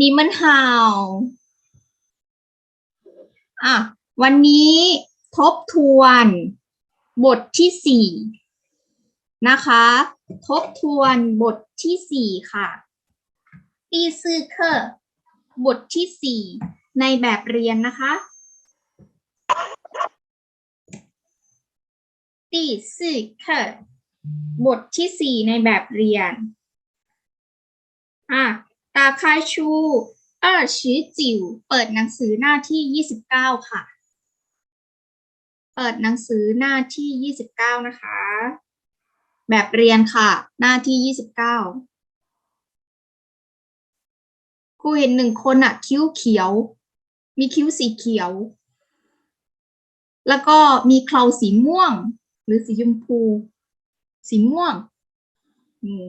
ดีมันฮาวอะวันนี้ทบทวนบทที่สี่นะคะ ทบทวนบทที่สี่ค่ะตีซื่อเคอรบทที่สี่ในแบบเรียนนะคะตีซื่อเคอร์บทที่สี่ในแบบเรียนอะ ตาคายชูเออชิจิวเปิดหนังสือหน้าที่ยี่สิบเก้าค่ะ เปิดหนังสือหน้าที่ยี่สิบเก้านะคะ แบบเรียนค่ะ หน้าที่ยี่สิบเก้าครูเห็นหนึ่งคนอะคิ้วเขียว มีคิ้วสีเขียว แล้วก็มีเคราสีม่วง หรือสีชมพู สีม่วงอืม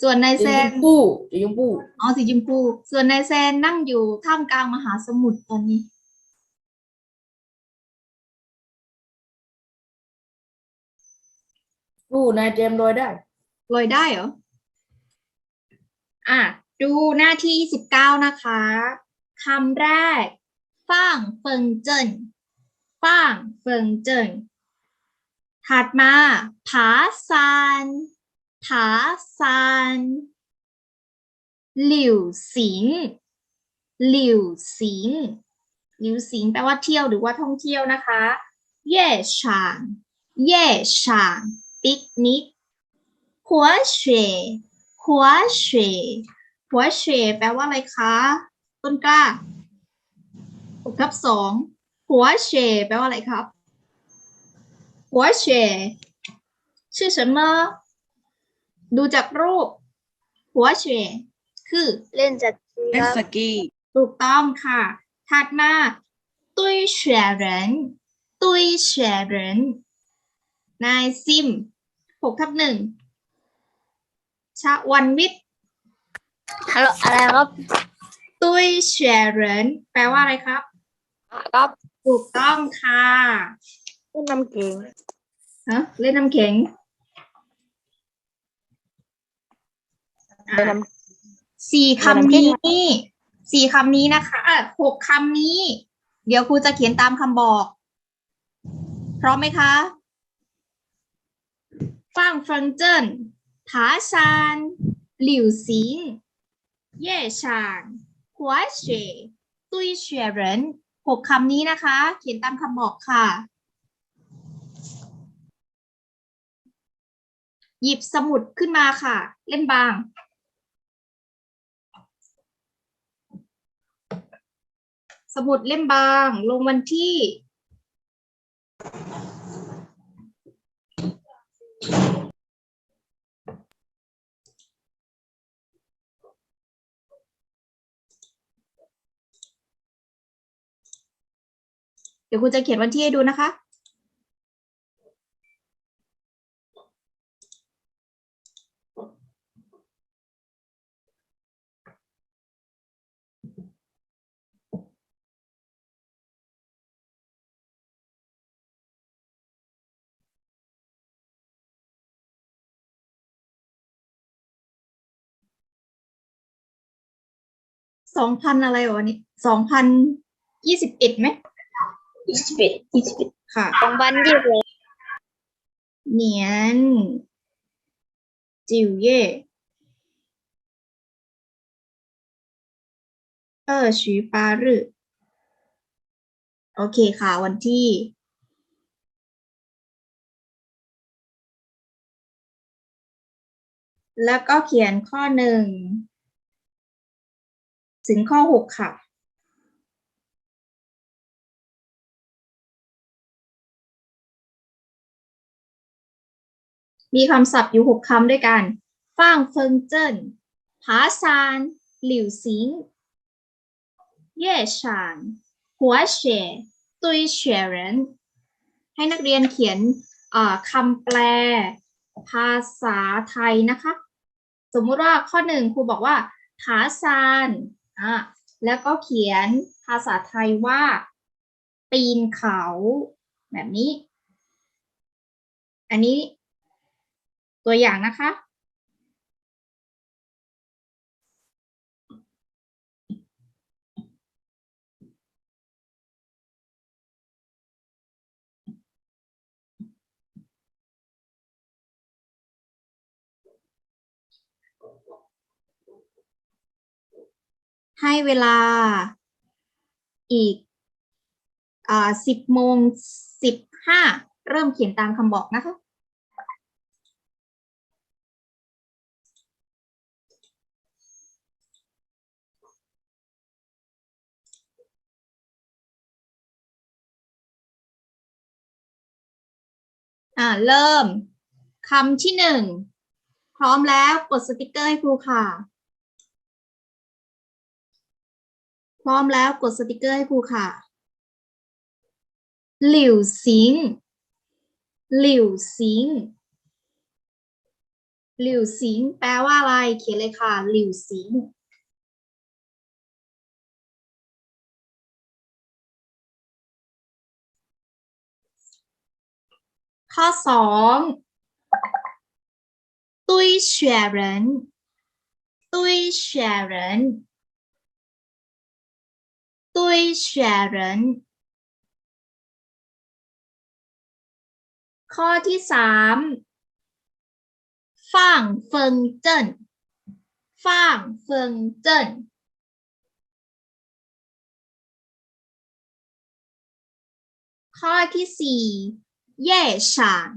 ส่วนนายสีแซชนมพูสีชมพูอ๋อสีชมพูส่วนนายแซนนั่งอยู่ท่ามกลางมหาสมุทรตอนนี้ผู้นายเจมส์ลอยได้ ลอยได้เหรอ อะ ดูหน้าที่สิบเก้านะคะคำแรกฟ่างเฟิงเจิ้นฟ่างเฟิงเจิ้นถัดมาผาซาน ผาซานหลิวสิงหลิวสิงหลิวสิงแปลว่าเที่ยวหรือว่าท่องเที่ยวนะคะ เย่ฉางเย่ฉางปิกนิกหัวเฉยหัวเฉยหัวเฉยแปลว่าอะไรคะ ต้นกล้าหกทับสองหัวเฉยแปลว่าอะไรครับ หัวเฉยชื่อ什么 ดูจากรูป หัวเฉวยคือเล่นจากเล่นสกีถูกต้องค่ะ ถัดมาตุ้ยเฉวยเหรินตุ้ยเฉวยเหรินนายซิมหกทับหนึ่งชะวันวิทย์ฮัลโหลอะไรครับตุ้ยเฉวยเหรินแปลว่าอะไรครับครับถูกต้องค่ะเล่นน้ำเก่งฮะเล่นน้ำแข็ง อะเล่นน้ำสี่เล่นคำน้ำแข็นี้งสี่คำนี้นะคะอะหกคำนี้ เดี๋ยวครูจะเขียนตามคำบอก พร้อมไหมคะฟ่างเฟิงเจิ้นผาซานหลิวซิงเย่ฉานหัวเฉวยตุ้ยเฉวยเหรินหกคำนี้นะคะ เขียนตามคำบอกค่ะ หยิบสมุดขึ้นมาค่ะ เล่นบาง สมุดเล่มบาง ลงวันที่เดี๋ยวคุณจะเขียนวันที่ให้ดูนะคะ สองพันอะไรวะนี่สองพันยี่สิบเอ็ดไหมยี่สิบเอ็ดยี่สิบเอ็ดค่ะสองพันยี่สิบเอ็ดเหนียนจิวเย่เออชีปารึโอเคค่ะ วันที่แล้วก็เขียนข้อหนึ่ง ถึงข้อหกค่ะ มีคำศัพท์อยู่หกคำด้วยกันฟางเฟิงเจิ้นผาซานหลิวซิงเย่ฉานหัวเฉวยตุยเฉวยเรนให้นักเรียนเขียนคำแปล ภาษาไทยนะคะ สมมุติว่าข้อหนึ่งครูบอกว่าผาซาน อะแล้วก็เขียนภาษาไทยว่า ปีนเขาแบบนี้ อันนี้ตัวอย่างนะคะ ให้เวลาอีกสิบโมงสิบห้าเริ่มเขียนตามคำบอกนะคะอ่าเริ่มคำที่หนึ่ง พร้อมแล้วกดสติกเกอร์ให้ครูค่ะ พร้อมแล้วกดสติกเกอร์ให้ครูค่ะ หลิวซิง หลิวซิง หลิวซิง แปลว่าอะไร เขียนเลยค่ะ หลิวซิง ข้อสองตุ้ยเฉียเหรินตุ้ยเฉียเหริน ตุ้ยเฉียเรนข้อที่สามฟ่างเฟิงเจิ้นฟ่างเฟิงเจิ้นข้อที่สี่เย่ฉาน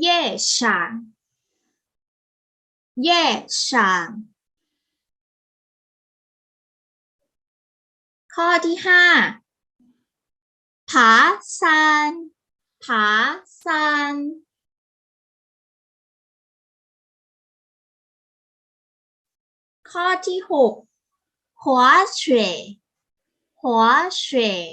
เย่ฉานเย่ฉาน ข้อที่ห้าผาซานผาซานข้อที่หกหัวเฉวยหัวเฉวย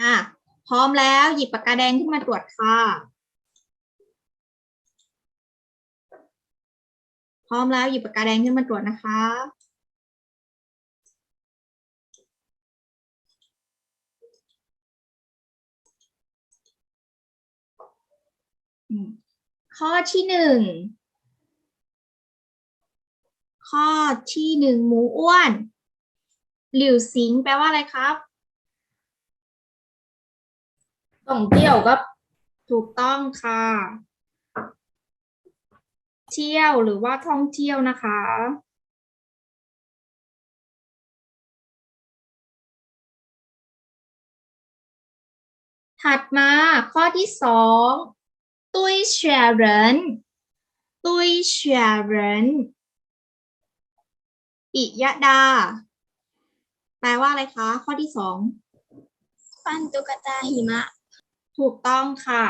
อะ พร้อมแล้วหยิบปากกาแดงขึ้นมาตรวจค่ะ พร้อมแล้วหยิบปากกาแดงขึ้นมาตรวจนะคะ ข้อที่หนึ่ง ข้อที่หนึ่งหมูอ้วน หลิวซิงแปลว่าอะไรครับ ต้องเที่ยวครับถูกต้องค่ะ เที่ยวหรือว่าท่องเที่ยวนะคะ ถัดมาข้อที่สองตุ้ยเฉียเรินตุ้ยเฉียเรินปิยดา แปลว่าอะไรคะ ข้อที่สอง ปั้นตุ๊กตาหิมะ ถูกต้องค่ะ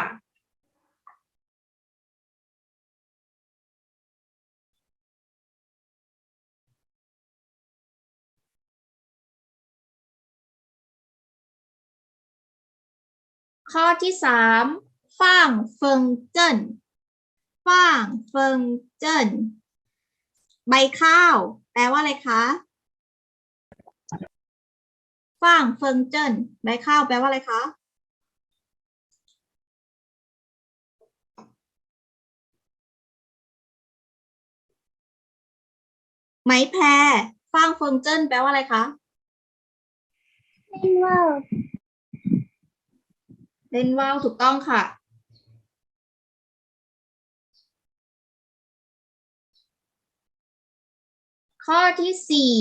ข้อที่สามฟ่างเฟิงเจิ้นฟ่างเฟิงเจิ้นใบข้าว แปลว่าอะไรคะฟ่างเฟิงเจิ้นใบข้าวแปลว่าอะไรคะ ไหมแพรฟางเฟิงเจิ้นแปลว่าอะไรคะเล่นว่าวเล่นว่าวถูกต้องค่ะ ข้อที่สี่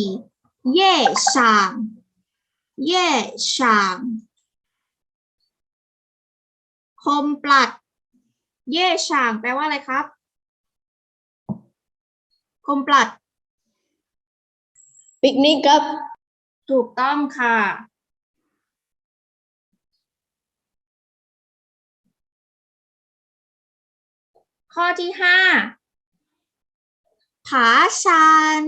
เย่ฉางเย่ฉางคมปลัด เย่ฉางแปลว่าอะไรครับ คมปลัด ปิกนิกครับ ถูกต้องค่ะ ข้อที่ห้าผาชาน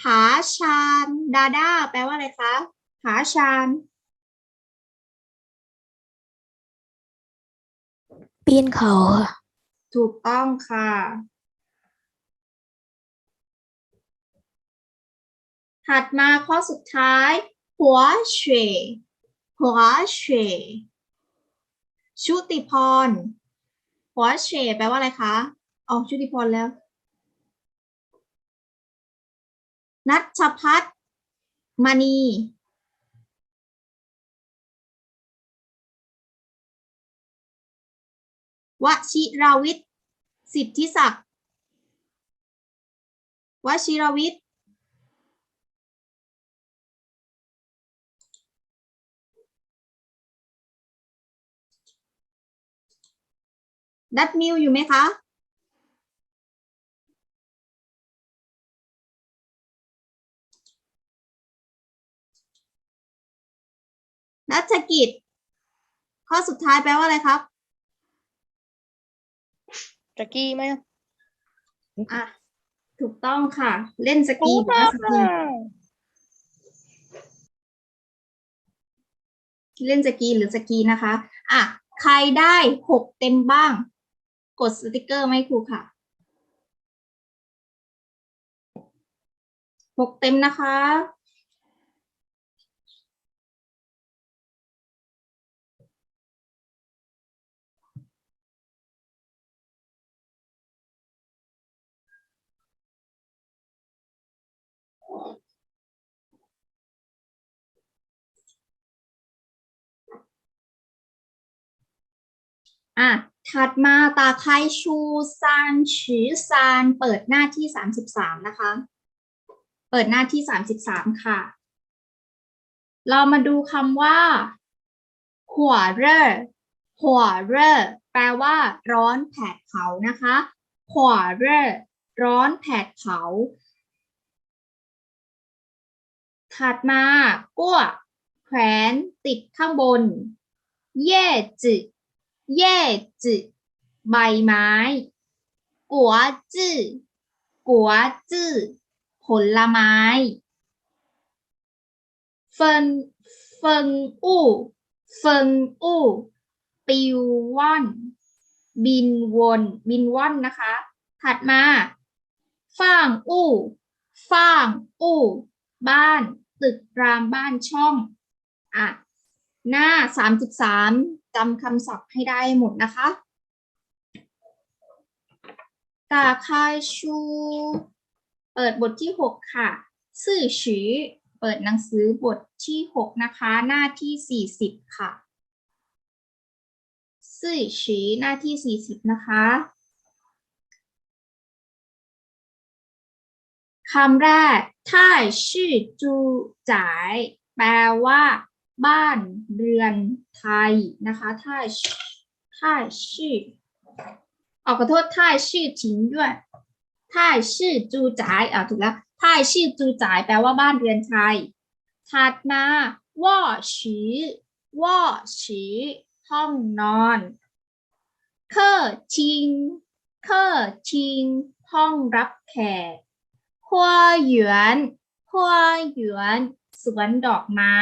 ผาชานดาด้าแปลว่าอะไรคะผาชานปีนเขาค่ะ ถูกต้องค่ะ ถัดมาข้อสุดท้าย หัวเฉยหัวเฉยชุติพร หัวเฉยแปลว่าอะไรคะอ๋อชุติพรแล้ว นัชพัฒน์มณี วชิราวิทย์ สิทธิศักดิ์ วชิราวิทย์ ดัตมิวอยู่ไหมคะ นัฐกิจ ข้อสุดท้ายแปลว่าอะไรครับจะกี้ไหมอะ ถูกต้องค่ะ เล่นสกีหรือว่าสกีเล่นสกีหรือสกีนะคะ อะ ใครได้หกเต็มบ้าง กดสติกเกอร์ไหมครูค่ะหกเต็มนะคะ อะถัดมาตาไคชูซานชือซานเปิดหน้าที่สามสิบสามนะคะ เปิดหน้าที่สามสิบสามค่ะ เรามาดูคำว่าหัวเร่อหัวเร่อแปลว่า ร้อนแผดเผานะคะหัวเร่อร้อนแผดเผา ถัดมากั้วแขวนติดข้างบน เย่จื เย่จืใบไม้กัวจื้อกัวจื้อผลไม้เฟินเฟิงอู้เฟิงอู้ปิวว่อน บินวนบินว่อนนะคะ ถัดมาฟางอู้ฟางอู้ บ้าน ตึกรามบ้านช่อง อะ หน้าสามสิบสามจำคำศัพท์ให้ได้หมดนะคะตาคายชู เปิดบทที่หกค่ะ ซื่อฉีเปิดหนังสือบทที่หกนะคะ หน้าที่สี่สิบค่ะ ซื่อฉีหน้าที่สี่สิบนะคะคำแรกท่ายชื่อจูจ่าย แปลว่า บ้านเรือนไทยนะคะท่ายท่าชื่อออกขอโทษท่าชื่อถิงด้วยท่าชื่อจูจ่ายอ่าถูกแล้วท่าชื่อจูจ่ายแปลว่าบ้านเรือนไทยถัดมาว่อฉีว่อฉีห้องนอนเคอชิงเคอชิงห้องรับแขกหัวหยวนหัวหยวนสวนดอกไม้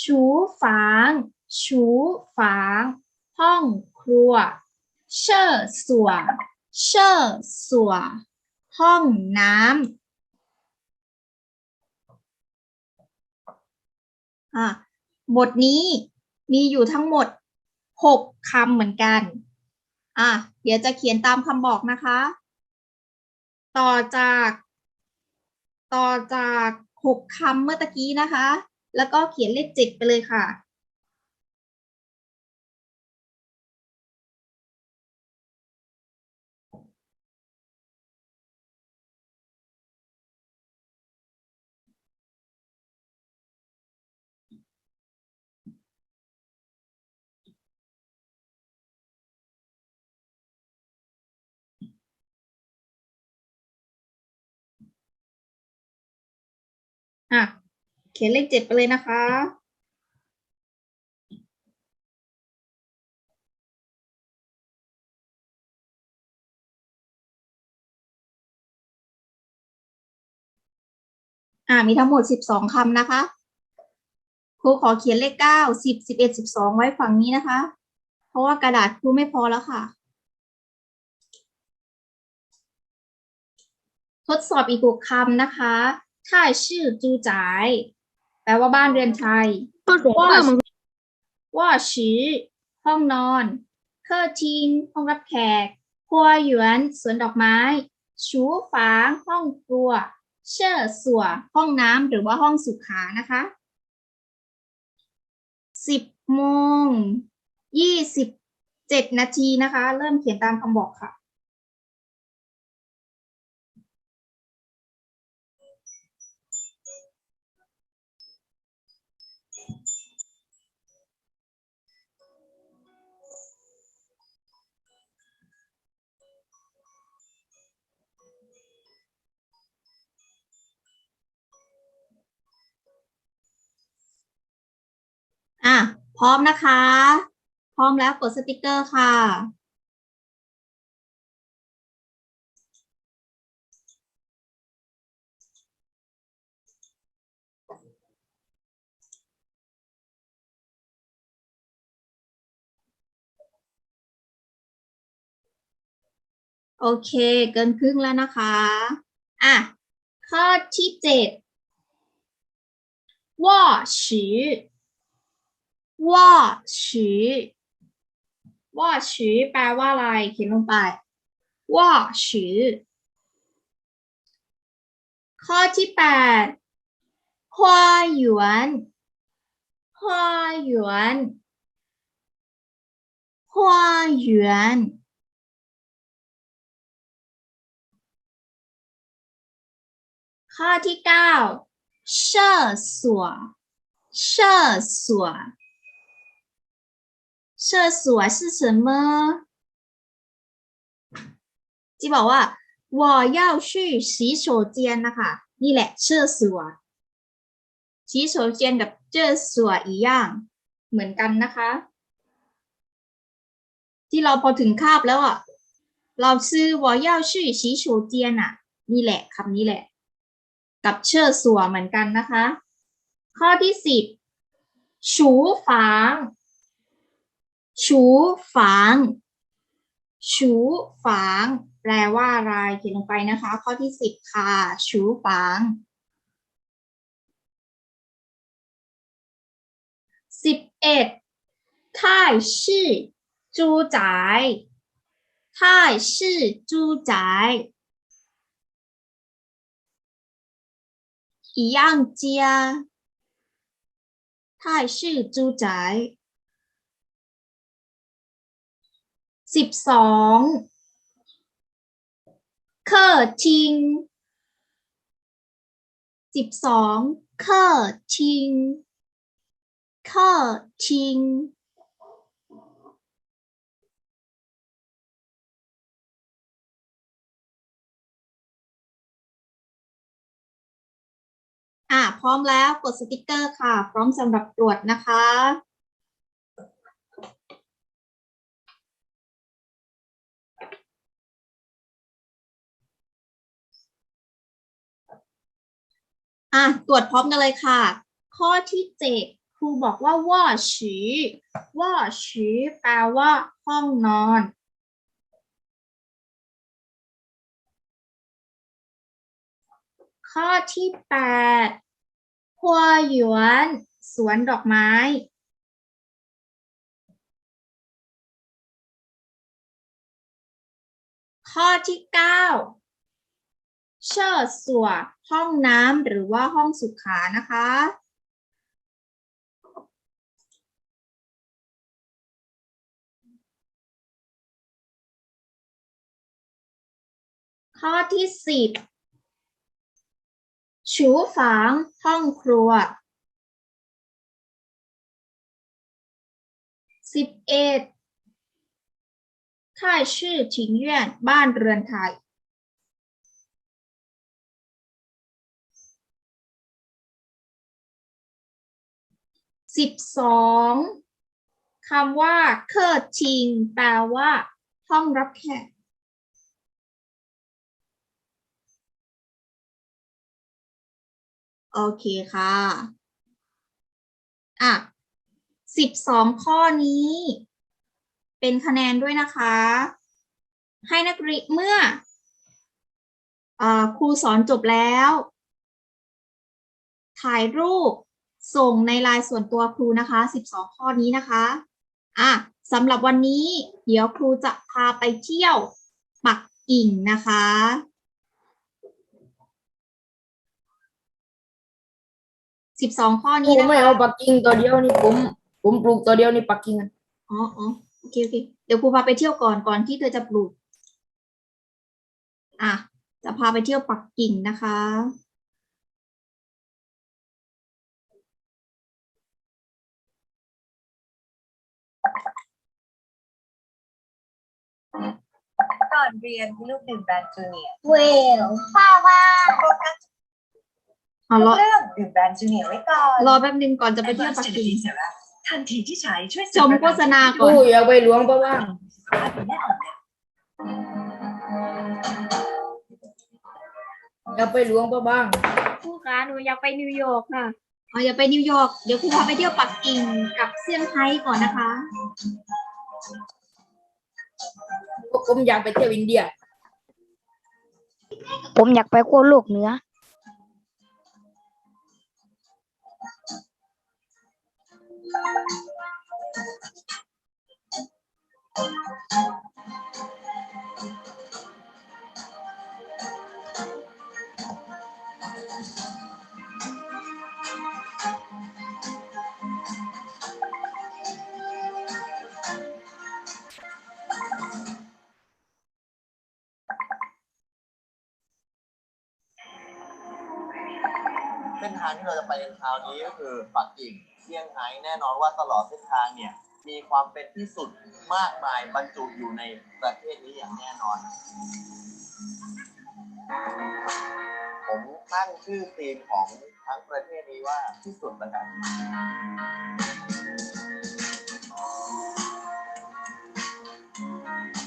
ชูฝาง ชูฝาง ห้องครัว เช่อส่วนเช่อส่วนห้องน้ำอะบทนี้มีอยู่ทั้งหมดหกคำเหมือนกัน อะ เดี๋ยวจะเขียนตามคำบอกนะคะ ต่อจาก ต่อจากหกคำเมื่อตะกี้นะคะ แล้วก็เขียนเลขเจ็ดไปเลยค่ะ เขียนเลขเจ็ดไปเลยนะคะ อ่ามีทั้งหมดสิบสองคำนะคะ ครูขอเขียนเลขเก้าสิบสิบเอ็ดสิบสองไว้ฝั่งนี้นะคะ เพราะว่ากระดาษครูไม่พอแล้วค่ะ ทดสอบอีกหกคำนะคะท่าชื่อจูจ่าย แปลว่าบ้านเรือนไทยว่าว่าฉีห้องนอนเคอร์ทิงห้องรับแขกครัวหยวนสวนดอกไม้ ชูฝางห้องครัว เช่อสัวห้องน้ำหรือว่าห้องสุขานะคะสิบโมงยี่สิบเจ็ดนาทีนะคะ เริ่มเขียนตามคำบอกค่ะ ร้อมนะคะ พร้อมแล้วกดสติกเกอร์ค่ะ โอเค เกินครึ่งแล้วนะคะ อะ ข้อที่เจ็ดว่าฉี ว่าฉีว่าฉีแปลว่าอะไร เขียนลงไปว่าฉีข้อที่แปด花园花园花园 ข้อที่เก้าเช่อสัวเช่อสัว เช่อสัว是什么ที่บอกว่า我要去洗手间นะคะ นี่แหละเช่อสัว洗手间กับเช่อสัวอีกอย่าง เหมือนกันนะคะ ที่เราพอถึงคาบแล้วอ่ะ เราซื้อ我要去洗手间อ่ะ นี่แหละคำนี้แหละ กับเชื่อสัวเหมือนกันนะคะ ข้อที่สิบฉูฝาง ชูฝางชูฝาง แปลว่าอะไรเขียนลงไปนะคะ ข้อที่สิบค่ะ ชูฝางสิบเอ็ดท่ายชื่อจูจ่ายทชื่จูจ่ายอียางเจียทชื่จูจ่าย สิบสองเคอร์ชิงสิบสองเคอร์ชิงเคอร์ชิงอะพร้อมแล้วกดสติกเกอร์ค่ะ พร้อมสำหรับตรวจนะคะ อะตรวจพร้อมกันเลยค่ะ ข้อที่เจ็ดครูบอกว่าว่าฉีว่าฉีแปลว่า ห้องนอน ข้อที่แปดหัวหยวน สวนดอกไม้ ข้อที่เก้า เชิดสัวห้องน้ำหรือว่าห้องสุขานะคะ ข้อที่สิบชูฝางห้องครัวสิบเอ็ดท่ายชื่อถิงเย่นบ้านเรือนไทย สิบสองคำว่าเคอร์ชิงแปลว่า ห้องรับแขกโอเคค่ะ อะสิบสองข้อนี้ เป็นคะแนนด้วยนะคะ ให้นักเรียนเมื่ออครูสอนจบแล้ว ถ่ายรูป ส่งในไลน์ส่วนตัวครูนะคะสิบสองข้อนี้นะคะอะสำหรับวันนี้เดี๋ยวครูจะพาไปเที่ยวปักกิ่งนะคะสิบสองข้อผนี้มนะไม่คะเอาปักกิ่งตัวเดียวนี่ผมผมปลูกตัวเดียวนี่ปักกิ่งอะอ๋ออ๋อโอเคโอเคเดี๋ยวครูพาไปเที่ยวก่อนก่อนที่เธอจะปลูก อะ จะพาไปเที่ยวปักกิ่งนะคะ ก่อนเรียนมีลูกดื่มแบรนด์จูเนียร์เวลป้าว่าเอารอเรื่องดื่มแบรนด์จูเนียร์ไว้ก่อนรอแป๊บนึงก่อนจะไปเที่ยวปักกิ่งทันทีที่ใช้ช่วยชมโฆษณาก่กูอนอยากไปหลวงปะบ้างอยากไปหลวงปะบ้างครูคะหนูอยากไปนิวยอร์กค่ะอ๋ออย่าไปนิวยอร์กเดี๋ยวครูพาไปเที่ยวปักกิ่งกับเซี่ยงไฮ้ก่อนนะคะ ผมอยากไปเที่ยวอินเดีย ผมอยากไปขั้วโลกเหนือ ทางที่เราจะไปในคราวนี้ก็คือปักกิ่งเซี่ยงไฮ้แน่นอนว่าตลอดเส้นทางเนี่ยมีความเป็นที่สุดมากมายบรรจุอยู่ในประเทศนี้อย่างแน่นอน ผมตั้งชื่อธีมของทั้งประเทศนี้ว่าที่สุดประกัน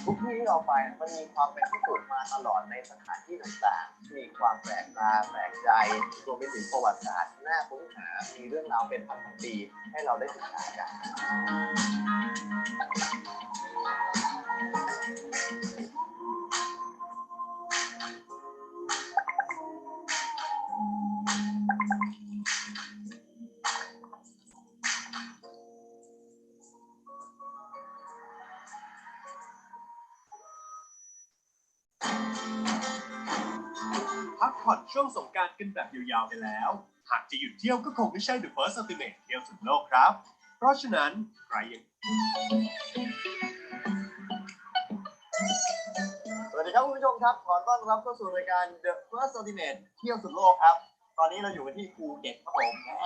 ทุกที่ที่เราไปมันมีความเป็นที่สุดมาตลอดในสถานที่ต่างๆ มีความแปลกตาแปลกใจรวมไปถึงประวัติศาสตร์น่าค้นหา มีเรื่องราวเป็นพันๆปีให้เราได้ศึกษากันพัน ช่วงสงการกันแบบยาวๆไปแล้ว หากจะหยุดเที่ยวก็คงไม่ใช่ The First Ultimate เที่ยวสุดโลกครับ เพราะฉะนั้นใครยังสวัสดีครับคุณผู้ชมครับขอต้อนรับเข้าสู่รายการ The First Ultimate เที่ยวสุดโลกครับ ตอนนี้เราอยู่กันที่ภูเก็ตครับผมแหม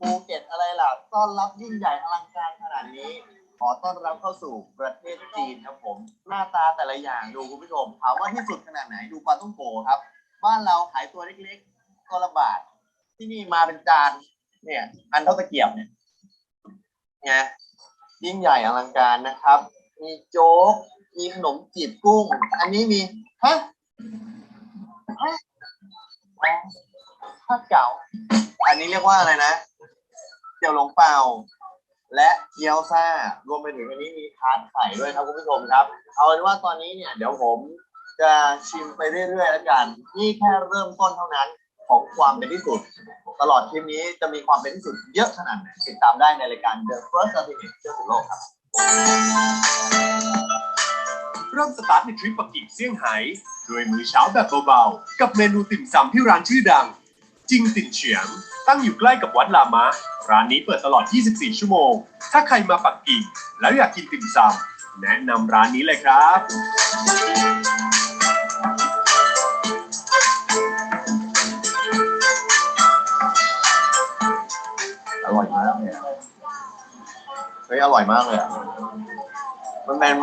ภูเก็ตอะไรล่ะต้อนรับยิ่งใหญ่อลังการขนาดนี้ ขอต้อนรับเข้าสู่ประเทศจีนครับผม หน้าตาแต่ละอย่างดูคุณผู้ชมถามว่าที่สุดขนาดไหนดูปลาต้องโกครับ บ้านเราขายตัวเล็กๆก็ละบาท ที่นี่มาเป็นจาน เนี่ย อันเท่าตะเกียบเนี่ยไงยิ่งใหญ่อลังการนะครับ มีโจ๊ก มีขนมจีบกุ้ง อันนี้มีฮะฮะข้าวเก๋าอันนี้เรียกว่าอะไรนะเจียวหลงเปาและเกี๊ยวซ่ารวมไปถึงอันนี้มีทานไข่ด้วยครับคุณผู้ชมครับ เอาเป็นว่าตอนนี้เนี่ยเดี๋ยวผม จะชิมไปเรื่อยๆแล้วกัน นี่แค่เริ่มต้นเท่านั้นของความเป็นที่สุด ตลอดคลิปนี้จะมีความเป็นที่สุดเยอะขนาดไหนติดตามได้ในรายการ The First Ultimate เที่ยวสุดโลกครับ เริ่มสตาร์ทในทริปปักกิ่งเซี่ยงไฮ้ด้วยมื้อเช้าแบบเบาๆ กับเมนูติ่มซำที่ร้านชื่อดัง จิงติ่นเฉียง ตั้งอยู่ใกล้กับวัดลามะ ร้านนี้เปิดตลอด 24 ชั่วโมง ถ้าใครมาปักกิ่งแล้วอยากกินติ่มซำแนะนำร้านนี้เลยครับ เลยอะเฮ้ยอร่อยมากเลยอะมันเป็น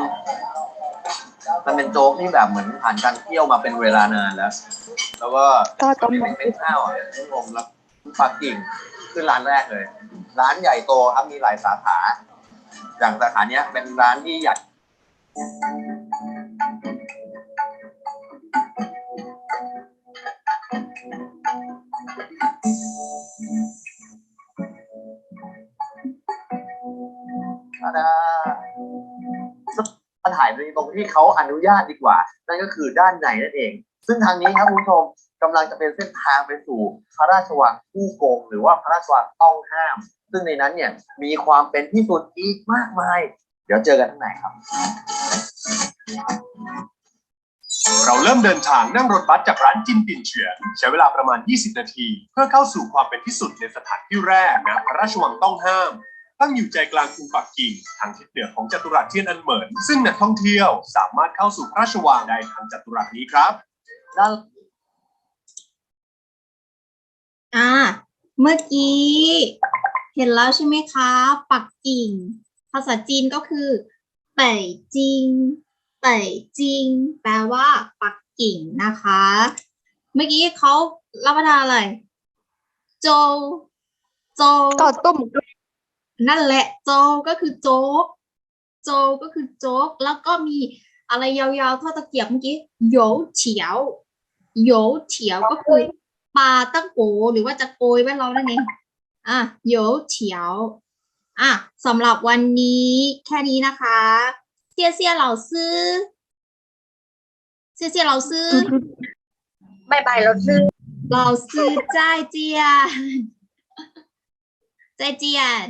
มันเป็นโจ๊กที่แบบเหมือนผ่านการเคี่ยวมาเป็นเวลานานแล้ว แล้วก็ก็ต้ม เป็นเป็นข้าวอะคุณผู้ชมแล้วปักกิ่งคือร้านแรกเลย ร้านใหญ่โตครับมีหลายสาขา อย่างสาขาเนี้ย เป็นร้านที่ใหญ่ ตาดามาถ่ายในตรงที่เขาอนุญาตดีกว่า นั่นก็คือด้านในนั่นเอง ซึ่งทางนี้ครับคุณผู้ชมกำลังจะเป็นเส้นทางไปสู่พระราชวังคู่กง หรือว่าพระราชวังต้องห้าม ซึ่งในนั้นเนี่ยมีความเป็นที่สุดอีกมากมาย เดี๋ยวเจอกันข้างในครับ เราเริ่มเดินทางนั่งรถบัสจากร้านจินติ่นเฉียงใช้เวลาประมาณ 20 นาที เพื่อเข้าสู่ความเป็นที่สุดในสถานที่แรกนะพระราชวังต้องห้าม ตั้งอยู่ใจกลางกรุงปักกิ่งทางทิศเหนือของจัตุรัสเทียนอันเหมินซึ่งนักท่องเที่ยวสามารถเข้าสู่พระราชวังได้ทางจัตุรัสนี้ครับ ด้านอ่า เมื่อกี้ เห็นแล้วใช่ไหมคะ ปักกิ่ง ภาษาจีนก็คือเป่ยจิงเป่ยจิงแปลว่า ปักกิ่งนะคะ เมื่อกี้เขารับประทานอะไร โจวโจวต่อต้ม นั่นแหละโจก็คือโจ๊ก โจก็คือโจ๊ก แล้วก็มีอะไรยาวๆทอดตะเกียบเมื่อกี้โยเฉียวโยเฉียวก็คือปลาตั้งโกหรือว่าจะโกยไว้เรานั่นเองอะโยเฉียวอะสำหรับวันนี้แค่นี้นะคะเซียเซียเหล่าซื้อเซียเซียเหล่าซื้อบายบายเราซื้อเราซื้อใจเจียนใจเจียน